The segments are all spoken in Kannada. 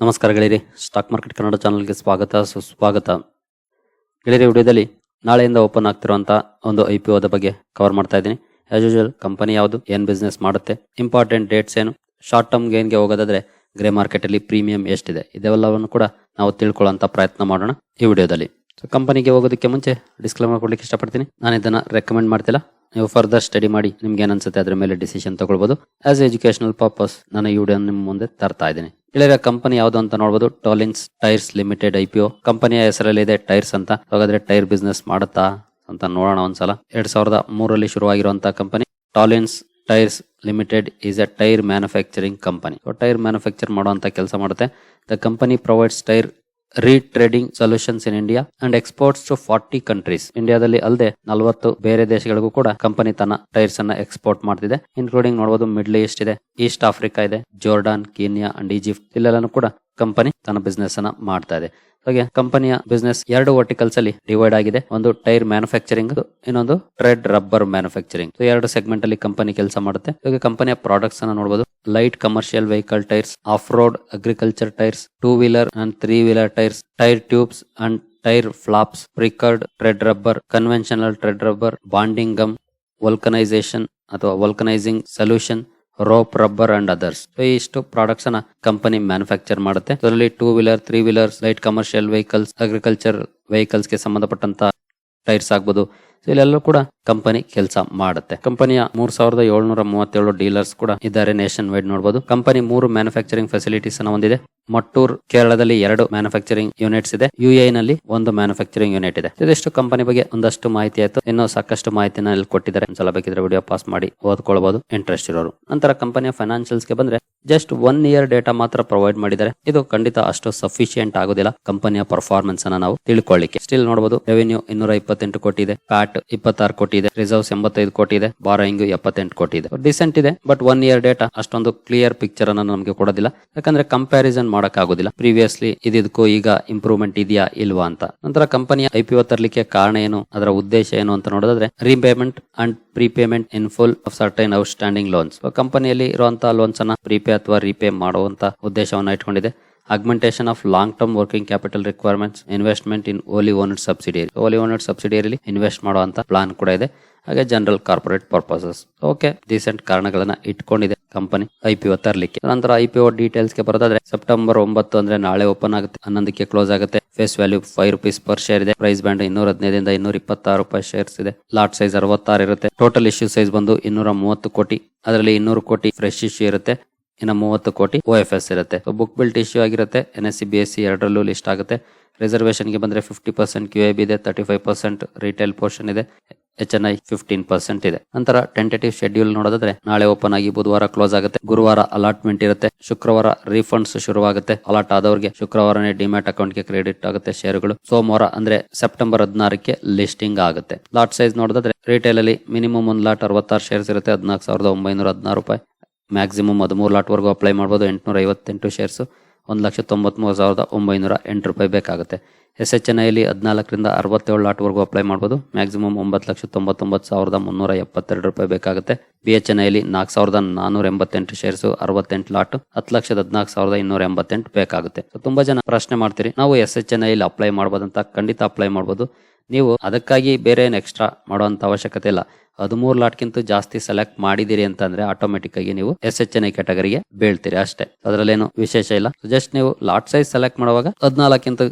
ನಮಸ್ಕಾರ ಗೆಳೆಯರಿ, ಸ್ಟಾಕ್ ಮಾರ್ಕೆಟ್ ಕನ್ನಡ ಚಾನಲ್ಗೆ ಸ್ವಾಗತ, ಸುಸ್ವಾಗತ. ಗೆಳೆಯರಿ ವಿಡಿಯೋದಲ್ಲಿ ನಾಳೆಯಿಂದ ಓಪನ್ ಆಗ್ತಿರುವಂಥ ಒಂದು ಐ ಪಿ ಒದ ಬಗ್ಗೆ ಕವರ್ ಮಾಡ್ತಾ ಇದ್ದೀನಿ. ಆಸ್ ಯೂಶುವಲ್ ಕಂಪನಿ ಯಾವುದು, ಏನ್ ಬಿಸ್ನೆಸ್ ಮಾಡುತ್ತೆ ಇಂಪಾರ್ಟೆಂಟ್ ಡೇಟ್ಸ್ ಏನು ಶಾರ್ಟ್ ಟರ್ಮ್ ಗೇನ್ಗೆ ಹೋಗೋದಾದ್ರೆ ಗ್ರೇ ಮಾರ್ಕೆಟಲ್ಲಿ ಪ್ರೀಮಿಯಂ ಎಷ್ಟಿದೆ, ಇದೆಲ್ಲವನ್ನು ಕೂಡ ನಾವು ತಿಳ್ಕೊಳ್ಳೋಂಥ ಪ್ರಯತ್ನ ಮಾಡೋಣ ಈ ವಿಡಿಯೋದಲ್ಲಿ. ಸೊ ಕಂಪನಿಗೆ ಹೋಗೋದಕ್ಕೆ ಮುಂಚೆ ಡಿಸ್ಕ್ಲೇಮರ್ ಕೊಡ್ಲಿಕ್ಕೆ ಇಷ್ಟಪಡ್ತೀನಿ. ನಾನು ಇದನ್ನ ರೆಕಮೆಂಡ್ ಮಾಡ್ತಿಲ್ಲ. ನೀವು ಫರ್ದರ್ ಸ್ಟಡಿ ಮಾಡಿ, ನಿಮ್ಗೆ ಏನನ್ಸುತ್ತೆ ಅದ್ರ ಮೇಲೆ ಡಿಸಿಷನ್ ತಗೊಳ್ಬೋದು. ಆಸ್ ಎಜುಕೇಶನಲ್ ಪರ್ಪಸ್ ನಾನು ಈ ವಿಡಿಯೋ ನಿಮ್ಮ ಮುಂದೆ ತರ್ತಾ ಇದ್ದೀನಿ. ಇಳಿರ ಕಂಪನಿ ಯಾವುದು ಅಂತ ನೋಡಬಹುದು ಟಾಲಿನ್ಸ್ ಟೈರ್ಸ್ ಲಿಮಿಟೆಡ್ ಐ ಕಂಪನಿಯ ಹೆಸರಲ್ಲಿ ಇದೆ ಟೈರ್ಸ್ ಅಂತ. ಹಾಗಾದ್ರೆ ಟೈರ್ ಬಿಸ್ನೆಸ್ ಮಾಡುತ್ತಾ ಅಂತ ನೋಡೋಣ ಒಂದ್ಸಲ. ಎರಡ್ ಸಾವಿರದ ಮೂರರಲ್ಲಿ ಶುರುವಾಗಿರುವಂತಹ company Tolins tyres limited is a tyre manufacturing company tyre manufacture ಮಾಡುವಂತ ಕೆಲಸ ಮಾಡುತ್ತೆ. The company provides tyre retreading solutions in India and exports to forty countries ಇಂಡಿಯಾದಲ್ಲಿ ಅಲ್ಲದೆ ನಲವತ್ತು ಬೇರೆ ದೇಶಗಳಿಗೂ ಕೂಡ ಕಂಪನಿ ತನ್ನ ಟೈರ್ಸ್ ಅನ್ನ ಎಕ್ಸ್ಪೋರ್ಟ್ ಮಾಡ್ತಿದೆ ಇನ್ಕ್ಲೂಡಿಂಗ್ ನೋಡಬಹುದು ಮಿಡ್ಲ್ ಈಸ್ಟ್ ಇದೆ ಈಸ್ಟ್ ಆಫ್ರಿಕಾ ಇದೆ ಜೋರ್ಡಾನ್ ಕೀನ್ಯಾ ಅಂಡ್ ಈಜಿಪ್ಟ್ ಇಲ್ಲೆಲ್ಲಾನು ಕೂಡ ಕಂಪನಿ ತನ್ನ ಬಿಸ್ನೆಸ್ ಅನ್ನ ಮಾಡ್ತಾ ಇದೆ. ಹಾಗೆ ಕಂಪನಿಯ ಬಿಸ್ನೆಸ್ ಎರಡು ವರ್ಟಿಕಲ್ಸ್ ಅಲ್ಲಿ ಡಿವೈಡ್ ಆಗಿದೆ. ಒಂದು ಟೈರ್ ಮ್ಯಾನುಫ್ಯಾಕ್ಚರಿಂಗ್ ಇನ್ನೊಂದು ಟ್ರೆಡ್ ರಬ್ಬರ್ ಮ್ಯಾನುಫ್ಯಾಕ್ಚರಿಂಗ್ ಎರಡು ಸೆಗ್ಮೆಂಟ್ ಅಲ್ಲಿ ಕಂಪನಿ ಕೆಲಸ ಮಾಡುತ್ತೆ. ಹಾಗೆ ಕಂಪನಿಯ ಪ್ರಾಡಕ್ಟ್ಸ್ ಅನ್ನ ನೋಡಬಹುದು light commercial vehicle tyres off road agriculture tyres two wheeler and three wheeler tyres tyre tubes and tyre flaps precured tread rubber conventional tread rubber bonding gum vulcanisation ಅಥವಾ vulcanising solution rope rubber and others ಇಷ್ಟು ಪ್ರಾಡಕ್ಟ್ಸ್ ಅನ್ನ ಕಂಪನಿ ಮ್ಯಾನುಫ್ಯಾಕ್ಚರ್ ಮಾಡುತ್ತೆ. ಅದರಲ್ಲಿ two wheeler three wheelers light commercial vehicles agriculture ವೆಹಿಕಲ್ಸ್ಗೆ ಸಂಬಂಧಪಟ್ಟಂತ ಟೈರ್ಸ್ ಆಗ್ಬೋದು. So ಇಲ್ಲೆಲ್ಲೂ ಕೂಡ ಕಂಪನಿ ಕೆಲಸ ಮಾಡುತ್ತೆ. ಕಂಪನಿಯ ಮೂರ್ ಸಾವಿರದ ಏಳ್ನೂರ ಮೂವತ್ತೇಳು ಡೀಲರ್ಸ್ ಕೂಡ ಇದ್ದಾರೆ ನೇಷನ್ ವೈಡ್ ನೋಡಬಹುದು ಕಂಪನಿ ಮೂರು ಮ್ಯಾನುಫ್ಯಾಕ್ಚರಿಂಗ್ ಫೆಸಿಲಿಟೀಸ್ ಅನ್ನು ಹೊಂದಿದೆ. ಮಟ್ಟೂರ್, ಕೇರಳದಲ್ಲಿ ಎರಡು ಮ್ಯಾನುಫ್ಯಾಕ್ಚರಿಂಗ್ ಯೂನಿಟ್ಸ್ ಇದೆ. ಯು ನಲ್ಲಿ ಒಂದು ಮ್ಯಾನುಫ್ಯಾಕ್ಚರಿಂಗ್ ಯೂನಿಟ್ ಇದೆ. ಇದಿಷ್ಟು ಕಂಪನಿ ಬಗ್ಗೆ ಒಂದಷ್ಟು ಮಾಹಿತಿ ಆಯ್ತು. ಇನ್ನು ಸಾಕಷ್ಟು ಮಾಹಿತಿನ ಇಲ್ಲಿ ಕೊಟ್ಟಿದ್ದಾರೆ. ಒಂದ್ಸಲ ಬೇಕಿದ್ರೆ ವಿಡಿಯೋ ಪಾಸ್ ಮಾಡಿ ಓದ್ಕೊಳ್ಬಹುದು ಇಂಟ್ರೆಸ್ಟ್ ಇರೋರು. ನಂತರ ಕಂಪನಿಯ ಫೈನಾನ್ಷಿಯಲ್ಸ್ಗೆ ಬಂದ್ರೆ ಜಸ್ಟ್ ಒನ್ ಇಯರ್ ಡೇಟಾ ಮಾತ್ರ ಪ್ರೊವೈಡ್ ಮಾಡಿದರೆ ಇದು ಖಂಡಿತ ಅಷ್ಟು ಸಫಿಶಿಯಂಟ್ ಆಗೋದಿಲ್ಲ ಕಂಪನಿಯ ಪರ್ಫಾರ್ಮೆನ್ಸ್ ಅನ್ನ ನಾವು ತಿಳ್ಕೊಳ್ಳಿಕ್ಕೆ ಸ್ಟಿಲ್ ನೋಡಬಹುದು ರೆವೆನ್ಯೂ ಇನ್ನೂರ ಇಪ್ಪತ್ತೆಂಟು ಕೋಟಿ ಇದೆ ಪ್ಯಾಟ್ ಇಪ್ಪತ್ತಾರು ಕೋಟಿ ಇದೆ ರಿಸರ್ವ್ಸ್ ಎಂಬತ್ತೈದು ಕೋಟಿ ಇದೆ ಬಾರೋಯಿಂಗ್ ಎಪ್ಪತ್ತೆಂಟು ಕೋಟಿ ಇದೆ. ಡಿಸೆಂಟ್ ಇದೆ ಬಟ್ ಒನ್ ಇಯರ್ ಡೇಟಾ ಅಷ್ಟೊಂದು ಕ್ಲಿಯರ್ ಪಿಕ್ಚರ್ ಅನ್ನ ನಮಗೆ ಕೊಡೋದಿಲ್ಲ. ಯಾಕಂದ್ರೆ ಕಂಪ್ಯಾರಿಸನ್ ಮಾಡಕ್ ಆಗೋದಿಲ್ಲ ಪ್ರೀವಿಯಸ್ಲಿ ಇದಕ್ಕೂ ಈಗ ಇಂಪ್ರೂವ್ಮೆಂಟ್ ಇದೆಯಾ ಇಲ್ವಾ ಅಂತ. ನಂತರ ಕಂಪನಿಯ ಐಪಿಒ ತರಲಿಕ್ಕೆ ಕಾರಣ ಏನು, ಅದರ ಉದ್ದೇಶ ಏನು ಅಂತ ನೋಡೋದಾದ್ರೆ repayment and prepayment in full of certain outstanding loans ಕಂಪನಿಯಲ್ಲಿ ಇರುವಂತಹ ಲೋನ್ಸ್ ಅನ್ನ ಪ್ರೀಪೇ ಅಥವಾ ರೀಪೇ ಮಾಡುವಂತ ಉದ್ದೇಶವನ್ನ ಇಟ್ಕೊಂಡಿದೆ. Of long term working capital requirements investment in wholly owned subsidiary. Wholly owned subsidiary invest ಮಾಡುವಂತ ಪ್ಲಾನ್ ಕೂಡ ಇದೆ. ಹಾಗೆ general corporate purposes okay recent ಕಾರಣಗಳನ್ನ ಇಟ್ಕೊಂಡಿದೆ ಕಂಪನಿ ಐ ಪಿ ಒ ತರಲಿಕ್ಕೆ. ನಂತರ ಐ ಪಿ ಒ ಡೀಟೇಲ್ಸ್ಗೆ ಬರೋದಾದ್ರೆ ಸೆಪ್ಟೆಂಬರ್ ಒಂಬತ್ತು ಅಂದ್ರೆ ನಾಳೆ ಓಪನ್ ಆಗುತ್ತೆ, ಹನ್ನೊಂದಕ್ಕೆ ಕ್ಲೋಸ್ ಆಗುತ್ತೆ. Face value five rupees per share ಇದೆ. ಪ್ರೈಸ್ ಬ್ಯಾಂಡ್ ಇನ್ನೂರ ಹದಿನೈದರಿಂದ ಇನ್ನೂರ ಇಪ್ಪತ್ತಾರು ರೂಪಾಯಿ ಶೇರ್ಸ್ ಇದೆ. ಲಾಟ್ ಸೈಜ್ ಅರವತ್ತಾರು ಇರುತ್ತೆ. ಟೋಟಲ್ ಇಶ್ಯೂ ಸೈಜ್ ಬಂದು ಇನ್ನೂರ ಮೂವತ್ತು ಕೋಟಿ. ಅದರಲ್ಲಿ ಇನ್ನೂರು ಕೋಟಿ ಫ್ರೆಶ್ ಇಶ್ಯೂ ಇರುತ್ತೆ. ಇನ್ನು ಮೂವತ್ತು ಕೋಟಿ ಓ ಎಫ್ ಎಸ್ ಇರುತ್ತೆ. ಬುಕ್ ಬಿಲ್ಟ್ ಇಶ್ಯೂ ಆಗಿರುತ್ತೆ. N S C B S C ಎರಡರಲ್ಲೂ ಲಿಸ್ಟ್ ಆಗುತ್ತೆ. ರಿಸರ್ವೇಷನ್ಗೆ ಬಂದ್ರೆ fifty percent Q I B ಇದೆ thirty five percent retail portion ಇದೆ H N I fifteen percent ಇದೆ. ನಂತರ ಟೆಂಟೇಟಿವ್ ಶೆಡ್ಯೂಲ್ ನೋಡೋದಾದ್ರೆ, ನಾಳೆ ಓಪನ್ ಆಗಿ ಬುಧವಾರ ಕ್ಲೋಸ್ ಆಗುತ್ತೆ. ಗುರುವಾರ ಅಲಾಟ್ಮೆಂಟ್ ಇರುತ್ತೆ. ಶುಕ್ರವಾರ ರೀಫಂಡ್ಸ್ ಶುರುವಾಗುತ್ತೆ. ಅಲಾಟ್ ಆದವರಿಗೆ ಶುಕ್ರವಾರನೇ ಡಿಮ್ಯಾಟ್ ಅಕೌಂಟ್ಗೆ ಕ್ರೆಡಿಟ್ ಆಗುತ್ತೆ ಶೇರುಗಳು ಸೋಮವಾರ ಅಂದ್ರೆ ಸೆಪ್ಟೆಂಬರ್ ಹದಿನಾರಕ್ಕೆ ಲಿಸ್ಟಿಂಗ್ ಆಗುತ್ತೆ. ಲಾಟ್ ಸೈಜ್ ನೋಡೋದಾದ್ರೆ ರಿಟೇಲ್ ಅಲ್ಲಿ ಮಿನಿಮಮ್ ಒಂದು ಲಾಟ್ ಅರವತ್ತಾರು ಶೇರ್ಸ್ ಇರುತ್ತೆ, ಹದಿನಾಲ್ಕು ಸಾವಿರದ ಒಂಬೈನೂರ ಹದಿನಾರು ರೂಪಾಯಿ. ಮ್ಯಾಕ್ಸಿಮಮ್ ಹದಿಮೂರು ಲಾಟ್ವರೆಗೂ ಅಪ್ಲೈ ಮಾಡ್ಬೋದು. ಎಂಟುನೂರ ಐವತ್ತೆಂಟು ಶೇರ್ಸು ಒಂದು ಲಕ್ಷ ತೊಂಬತ್ಮೂರು ಸಾವಿರದ ಒಂಬೈನೂರ ಎಂಟು ರೂಪಾಯಿ ಬೇಕಾಗುತ್ತೆ. ಎಸ್ ಎಚ್ ಎನ್ ಐಲಿ ಹದಿನಾಲ್ಕರಿಂದ ಅರವತ್ತೇಳು ಲಾಟ್ವರೆಗೂ ಅಪ್ಲೈ ಮಾಡ್ಬೋದು. ಮ್ಯಾಕ್ಸಿಮಮ್ ಒಂಬತ್ತು ಲಕ್ಷ ತೊಂಬತ್ತೊಂಬತ್ತು ಸಾವಿರದ ಮುನ್ನೂರ ಎಪ್ಪತ್ತೆರಡು ರೂಪಾಯಿ ಬೇಕಾಗುತ್ತೆ. ಬಿ ಎಚ್ ಎನ್ ಐಲಿ ನಾಲ್ಕು ಸಾವಿರದ ನಾನೂರ ಎಂಬತ್ತೆಂಟು ಶೇರ್ಸು ಅರವತ್ತೆಂಟು ಲಾಟ್ ಹತ್ತು ಲಕ್ಷದ ಹದಿನಾಲ್ಕು ಸಾವಿರದ ಇನ್ನೂರ ಎಂಬತ್ತೆಂಟು ಬೇಕಾಗುತ್ತೆ. ಸೊ ತುಂಬ ಜನ ಪ್ರಶ್ನೆ ಮಾಡ್ತೀರಿ, ನಾವು ಎಸ್ ಎಚ್ ಎನ್ ಐಲಿ ಅಪ್ಲೈ ಮಾಡ್ಬೋದಂತ ಖಂಡಿತ ಅಪ್ಲೈ ಮಾಡ್ಬೋದು. ನೀವು ಅದಕ್ಕಾಗಿ ಬೇರೆ ಏನು ಎಕ್ಸ್ಟ್ರಾ ಮಾಡುವಂತ ಅವಶ್ಯಕತೆ ಇಲ್ಲ. ಹದಿಮೂರು ಲಾಟ್ಗಿಂತ ಜಾಸ್ತಿ ಸೆಲೆಕ್ಟ್ ಮಾಡಿದಿರಿ ಅಂತಂದ್ರೆ ಆಟೋಮೆಟಿಕ್ ಆಗಿ ನೀವು ಎಸ್ ಎಚ್ ಎನ್ ಐ ಕ್ಯಾಟಗರಿಗೆ ಬೀಳ್ತೀರಿ ಅಷ್ಟೇ. ಅದರಲ್ಲೇನು ವಿಶೇಷ ಇಲ್ಲ. ಜಸ್ಟ್ ನೀವು ಲಾಟ್ ಸೈಜ್ ಸೆಲೆಕ್ಟ್ ಮಾಡುವಾಗ ಹದಿನಾಲ್ಕಿಂತ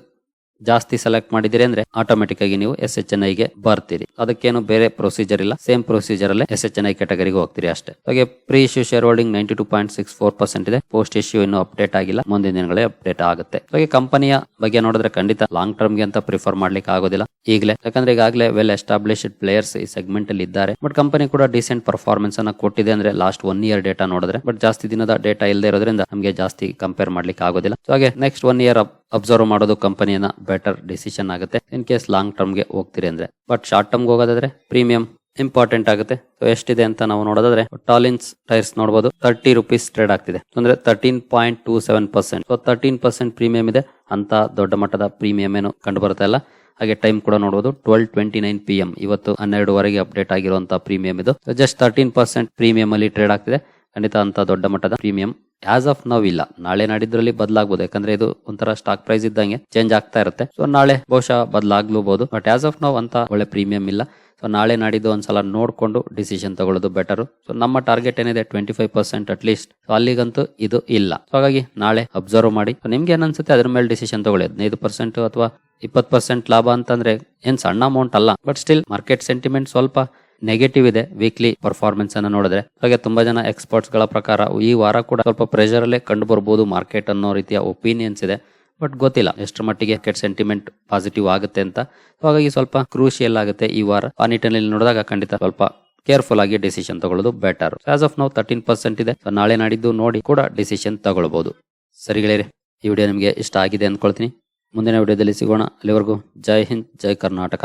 ಜಾಸ್ತಿ ಸೆಲೆಕ್ಟ್ ಮಾಡಿದಿರಿ ಅಂದ್ರೆ ಆಟೋಮೆಟಿಕ್ ಆಗಿ ನೀವು ಎಸ್ ಎಚ್ ಎನ್ ಐಗೆ ಬರ್ತೀರಿ. ಅದಕ್ಕೇನು ಬೇರೆ ಪ್ರೊಸೀಜರ್ ಇಲ್ಲ. ಸೇಮ್ ಪ್ರೊಸೀಜರ್ ಅಲ್ಲೇ ಎಸ್ ಎಚ್ ಎನ್ ಐ ಕ್ಯಾಟಗರಿಗೆ ಹೋಗ್ತೀರಿ ಅಷ್ಟೇ. ಹಾಗೆ pre issue share holding ninety two point six four percent ಇದೆ. ಪೋಸ್ಟ್ ಇಶ್ಯೂ ಇನ್ನು ಅಪ್ಡೇಟ್ ಆಗಿಲ್ಲ. ಮುಂದಿನ ದಿನಗಳೇ ಅಪ್ಡೇಟ್ ಆಗುತ್ತೆ. ಹಾಗೆ ಕಂಪನಿಯ ಬಗ್ಗೆ ನೋಡಿದ್ರೆ ಖಂಡಿತ ಲಾಂಗ್ ಟರ್ಮ್ಗೆ ಅಂತ ಪ್ರಿಫರ್ ಮಾಡ್ಲಿಕ್ಕೆ ಆಗೋದಿಲ್ಲ. ಈಗಲೇ. ಯಾಕಂದ್ರೆ ಈಗಾಗಲೇ ವೆಲ್ ಎಸ್ಟಾಬ್ಲಿಷ್ಡ್ ಪ್ಲೇಯರ್ಸ್ ಈ ಸೆಗ್ಮೆಂಟ್ ಅಲ್ಲಿ ಇದ್ದಾರೆ. ಬಟ್ ಕಂಪನಿ ಕೂಡ ಡಿಸೆಂಟ್ ಪರ್ಫಾರ್ಮೆನ್ಸ್ ಅನ್ನ ಕೊಟ್ಟಿದೆ ಅಂದ್ರೆ ಲಾಸ್ಟ್ ಒನ್ ಇಯರ್ ಡೇಟಾ ನೋಡಿದ್ರೆ. ಬಟ್ ಜಾಸ್ತಿ ದಿನದ ಡೇಟಾ ಇಲ್ಲದೆ ಇರೋದ್ರಿಂದ ನಮಗೆ ಜಾಸ್ತಿ ಕಂಪೇರ್ ಮಾಡ್ಲಿಕ್ಕೆ ಆಗೋದಿಲ್ಲ. ಸೊ ಹಾಗೆ ನೆಕ್ಸ್ಟ್ ಒನ್ ಇಯರ್ ಅಬ್ಸರ್ವ್ ಮಾಡೋದು ಕಂಪನಿಯನ್ನ ಬೆಟರ್ ಡಿಸಿಷನ್ ಆಗುತ್ತೆ. ಇನ್ ಕೇಸ್ ಲಾಂಗ್ ಟರ್ಮ್ಗೆ ಹೋಗ್ತೀರಿ ಅಂದ್ರೆ. ಬಟ್ ಶಾರ್ಟ್ ಟರ್ಮ್ ಹೋಗೋದಾದ್ರೆ ಪ್ರೀಮಿಯಂ ಇಂಪಾರ್ಟೆಂಟ್ ಆಗುತ್ತೆ. ಎಷ್ಟಿದೆ ಅಂತ ನಾವು ನೋಡೋದಾದ್ರೆ ಟಾಲಿನ್ಸ್ ಟೈರ್ಸ್ ನೋಡಬಹುದು ತರ್ಟಿ ರುಪೀಸ್ ಟ್ರೇಡ್ ಆಗ್ತಿದೆ. ಅಂದ್ರೆ thirteen point two seven percent so thirteen percent premium ಇದೆ. ಅಂತ ದೊಡ್ಡ ಮಟ್ಟದ ಪ್ರೀಮಿಯಂ ಏನು ಕಂಡು ಬರ್ತಾ ಇಲ್ಲ ಹಾಗೆ ಟೈಮ್ ಕೂಡ ನೋಡಬಹುದು twelve twenty nine P M ಇವತ್ತು ಹನ್ನೆರಡುವರೆಗೆ ಅಪ್ಡೇಟ್ ಆಗಿರುವಂತಹ ಪ್ರೀಮಿಯಂ ಇದು. ಜಸ್ಟ್ ತರ್ಟೀನ್ ಪರ್ಸೆಂಟ್ ಪ್ರೀಮಿಯಂ ಅಲ್ಲಿ ಟ್ರೇಡ್ ಆಗ್ತಿದೆ. ಖಂಡಿತ ಅಂತ ದೊಡ್ಡ ಮಟ್ಟದ ಪ್ರೀಮಿಯಂ ಆಸ್ ಆಫ್ ನವ್ ಇಲ್ಲ. ನಾಳೆ ನಾಡಿದ್ರಲ್ಲಿ ಬದಲಾಗಬಹುದು ಯಾಕಂದ್ರೆ ಇದು ಒಂಥರ ಸ್ಟಾಕ್ ಪ್ರೈಸ್ ಇದ್ದಂಗೆ ಚೇಂಜ್ ಆಗ್ತಾ ಇರುತ್ತೆ. ಸೊ ನಾಳೆ ಬಹುಶಃ ಬದಲಾಗ್ಲೂಬಹುದು ಬಟ್ ಆಸ್ ಆಫ್ ನವ್ ಅಂತ ಒಳ್ಳೆ ಪ್ರೀಮಿಯಂ ಇಲ್ಲ. ಸೊ ನಾಳೆ ನಾಡಿದ್ದು ಒಂದ್ಸಲ ನೋಡ್ಕೊಂಡು ಡಿಸಿಷನ್ ತಗೊಳ್ಳೋದು ಬೆಟರ್ ಸೊ ನಮ್ಮ ಟಾರ್ಗೆಟ್ ಏನಿದೆ? Twenty five percent at least so ಅಲ್ಲಿಗಂತೂ ಇದು ಇಲ್ಲ. ಸೊ ಹಾಗಾಗಿ ನಾಳೆ ಅಬ್ಸರ್ವ್ ಮಾಡಿ. ಸೊ ನಿಮ್ಗೆ ಏನನ್ಸುತ್ತೆ? ಅದ್ರ ಮೇಲೆ ಡಿಸಿಷನ್ ತಗೊಳ್ಳಿ. ಹದಿನೈದು ಪರ್ಸೆಂಟ್ ಅಥವಾ ಇಪ್ಪತ್ತು ಪರ್ಸೆಂಟ್ ಲಾಭ ಅಂತಂದ್ರೆ ಏನ್ ಸಣ್ಣ ಅಮೌಂಟ್ ಅಲ್ಲ. ಬಟ್ ಸ್ಟಿಲ್ ಮಾರ್ಕೆಟ್ ಸೆಂಟಿಮೆಂಟ್ ಸ್ವಲ್ಪ ನೆಗೆಟಿವ್ ಇದೆ ವೀಕ್ಲಿ ಪರ್ಫಾರ್ಮೆನ್ಸ್ ಅನ್ನ ನೋಡಿದ್ರೆ. ಹಾಗೆ ತುಂಬಾ ಜನ ಎಕ್ಸ್ಪರ್ಟ್ಸ್ಗಳ ಪ್ರಕಾರ ಈ ವಾರ ಕೂಡ ಸ್ವಲ್ಪ ಪ್ರೆಷರ್ ಅಲ್ಲೇ ಕಂಡು ಬರಬಹುದು ಮಾರ್ಕೆಟ್ ಅನ್ನೋ ರೀತಿಯ ಒಪಿನಿಯನ್ಸ್ ಇದೆ. ಬಟ್ ಗೊತ್ತಿಲ್ಲ ಎಷ್ಟರ ಮಟ್ಟಿಗೆ ಕೆಟ್ ಸೆಂಟಿಮೆಂಟ್ ಪಾಸಿಟಿವ್ ಆಗುತ್ತೆ ಅಂತ. ಹಾಗಾಗಿ ಸ್ವಲ್ಪ ಕ್ರೂಷಿಯಲ್ ಆಗುತ್ತೆ ಈ ವಾರ. ಆ ನಿಟ್ಟಿನಲ್ಲಿ ನೋಡಿದಾಗ ಖಂಡಿತ ಸ್ವಲ್ಪ ಕೇರ್ಫುಲ್ ಆಗಿ ಡಿಸಿಷನ್ ತಗೊಳ್ಳೋದು better as of now thirteen percent ಇದೆ. ನಾಳೆ ನಾಡಿದ್ದು ನೋಡಿ ಕೂಡ ಡಿಸಿಷನ್ ತಗೊಳ್ಬಹುದು ಸರಿ ಗೆಳೆಯರೆ, ಈ ವಿಡಿಯೋ ನಿಮಗೆ ಇಷ್ಟ ಆಗಿದೆ ಅಂದ್ಕೊಳ್ತೀನಿ. ಮುಂದಿನ ವಿಡಿಯೋದಲ್ಲಿ ಸಿಗೋಣ. ಅಲ್ಲಿವರೆಗೂ ಜೈ ಹಿಂದ್, ಜೈ ಕರ್ನಾಟಕ.